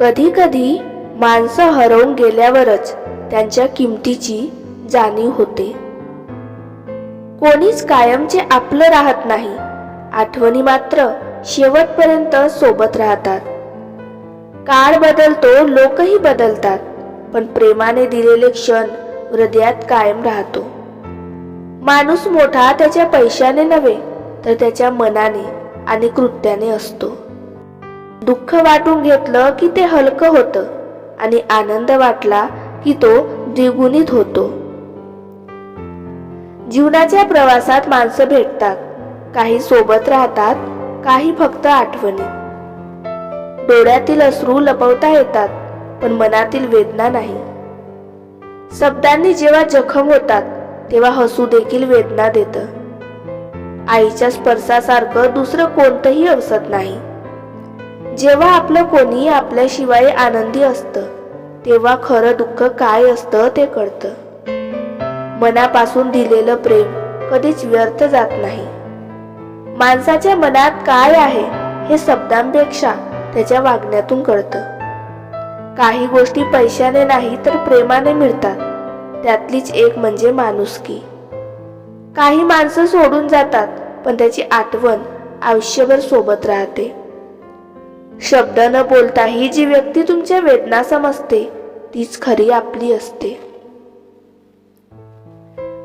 कधी कधी माणसं हरवून गेल्यावरच त्यांच्या किमतीची जाणीव होते. कोणीच कायमचे आपलं राहत नाही. आठवणी मात्र शेवटपर्यंत सोबत राहतात. काळ बदलतो लोकही बदलतात पण प्रेमाने दिलेले क्षण हृदयात कायम राहतो. माणूस मोठा त्याच्या पैशाने नव्हे तर त्याच्या मनाने आणि कृत्याने असतो. दुःख वाटून घेतलं की ते हलकं होतं आणि आनंद वाटला की तो द्विगुणित होतो. जीवनाच्या प्रवासात माणसं भेटतात. काही सोबत राहतात काही फक्त आठवणी. डोळ्यातील अश्रू लपवता येतात पण मनातील वेदना नाही. शब्दांनी जेव्हा जखम होतात तेव्हा हसू देखील वेदना देतं. आईच्या स्पर्शासारखं दुसरं कोणतंही औषध नाही. जेव्हा आपलं कोणी आपल्याशिवाय आनंदी असतं तेव्हा खरं दुःख काय असतं ते कळतं. मनापासून दिलेलं प्रेम कधीच व्यर्थ जात नाही. माणसाच्या मनात काय आहे हे शब्दांपेक्षा त्याच्या वागण्यातून कळतं. काही गोष्टी पैशाने नाही तर प्रेमाने मिळतात. त्यातलीच एक म्हणजे माणुसकी. काही माणसं सोडून जातात पण त्याची आठवण आयुष्यभर सोबत राहते. शब्द न बोलताही जी व्यक्ती तुमच्या वेदना समजते तीच खरी आपली असते.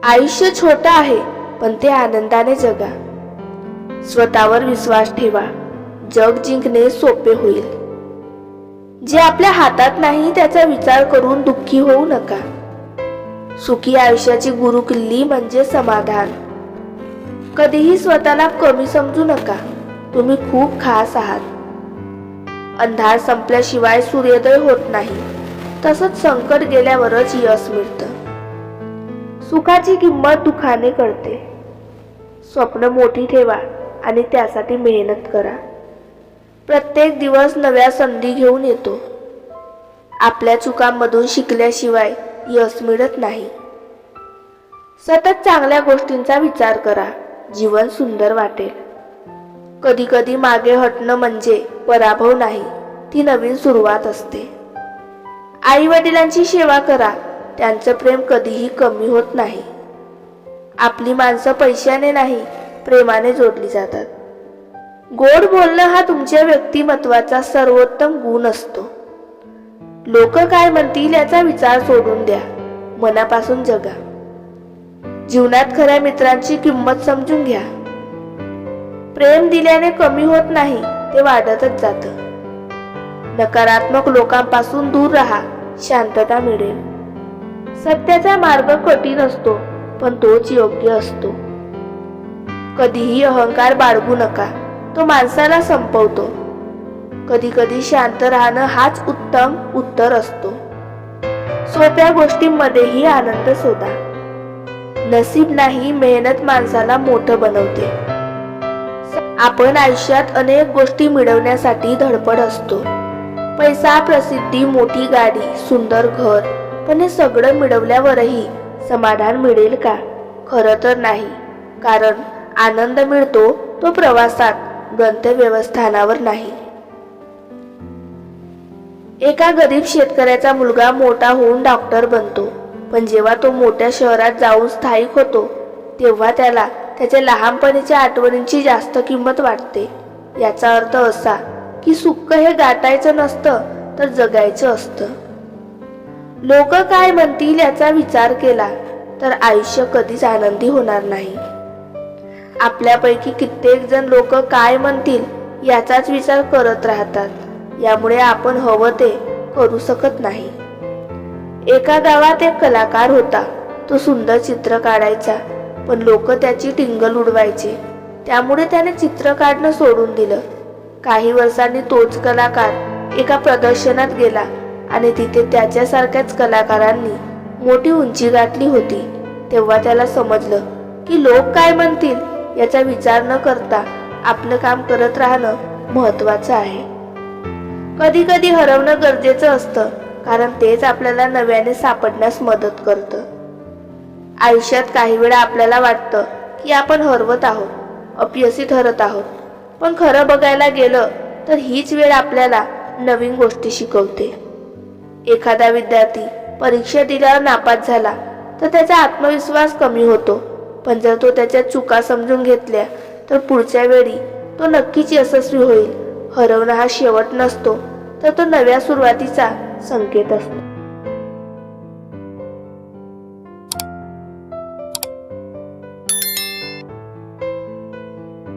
आयुष्य छोटं आहे पण ते आनंदाने जगा. स्वतःवर विश्वास ठेवा जग जिंकणे सोपे होईल. जे आपल्या हातात नाही त्याचा विचार करून दुःखी होऊ नका. सुखी आयुष्याची गुरुकिल्ली म्हणजे समाधान. कधीही स्वतःला कमी समजू नका. तुम्ही खूप खास आहात. अंधार संपल्याशिवाय सूर्योदय होत नाही. तसंच संकट गेल्यावरच यश मिळतं. सुखाची किंमत दुखाने कळते. स्वप्न मोठी ठेवा आणि त्यासाठी मेहनत करा. प्रत्येक दिवस नव्या संधी घेऊन येतो. आपल्या चुकांमधून शिकल्याशिवाय यश मिळत नाही. सतत चांगल्या गोष्टींचा विचार करा. जीवन सुंदर वाटेल. कधीकधी मागे हटणं म्हणजे पराभव नाही ती नवीन सुरुवात असते. आई वडिलांची सेवा करा त्यांचं प्रेम कधीही कमी होत नाही. आपली माणसं पैशाने नाही प्रेमाने जोडली जातात. गोड बोलणं हा तुमच्या व्यक्तिमत्वाचा सर्वोत्तम गुण असतो. लोक काय म्हणतील याचा विचार सोडून द्या मनापासून जगा. जीवनात खऱ्या मित्रांची किंमत समजून घ्या. प्रेम दिल्याने कमी होत नाही ते वाढतच जात. नकारात्मक लोकांपासून दूर राहा शांतता मिळेल. सत्याचा मार्ग कठीण असतो पण तोच योग्य असतो. कधीही अहंकार बाळगू नका तो माणसाला संपवतो. कधी कधी शांत राहणं हाच उत्तम उत्तर असतो. सोप्या गोष्टींमध्येही आनंद शोधा. नसीब नाही मेहनत माणसाला मोठं बनवते. आपण आयुष्यात अनेक गोष्टी मिळवण्यासाठी धडपड असतो. पैसा प्रसिद्धी मोठी गाडी सुंदर घर पण हे सगळं मिळवल्यावरही समाधान मिळेल का? खरं तर नाही. कारण आनंद मिळतो तो प्रवासात गंतव्यवस्थानावर नाही. एका गरीब शेतकऱ्याचा मुलगा मोठा होऊन डॉक्टर बनतो. पण जेव्हा तो मोठ्या शहरात जाऊन स्थायिक होतो तेव्हा त्याला त्याच्या लहानपणीच्या आठवणींची जास्त किंमत वाटते. याचा अर्थ असा की सुख हे गाठायचं नसतं तर जगायचं असतं. लोक काय म्हणतील याचा विचार केला तर आयुष्य कधीच आनंदी होणार नाही. आपल्यापैकी कित्येक जण लोक काय म्हणतील याचाच विचार करत राहतात. यामुळे आपण हवं ते करू शकत नाही. एका गावात एक कलाकार होता. तो सुंदर चित्र काढायचा. पण लोक त्याची टिंगल उडवायचे. त्यामुळे त्याने चित्र काढणं सोडून दिलं. काही वर्षांनी तोच कलाकार एका प्रदर्शनात गेला आणि तिथे त्याच्यासारख्याच कलाकारांनी मोठी उंची गाठली होती. तेव्हा त्याला समजलं की लोक काय म्हणतील याचा विचार न करता आपलं काम करत राहणं महत्वाचं आहे. कधी कधी हरवणं गरजेचं असतं कारण तेच आपल्याला नव्याने सापडण्यास मदत करतं. आयुष्यात काही वेळा आपल्याला वाटतं की आपण हरवत आहोत अपयशी ठरत आहोत. पण खरं बघायला गेलं तर हीच वेळ आपल्याला नवीन गोष्टी शिकवते. एखादा विद्यार्थी परीक्षा दिल्यावर नापास झाला तर त्याचा आत्मविश्वास कमी होतो. पण जर तो त्याच्या चुका समजून घेतल्या तर पुढच्या वेळी तो नक्कीच यशस्वी होईल. हरवणं हा शेवट नसतो तर तो नव्या सुरुवातीचा संकेत असतो.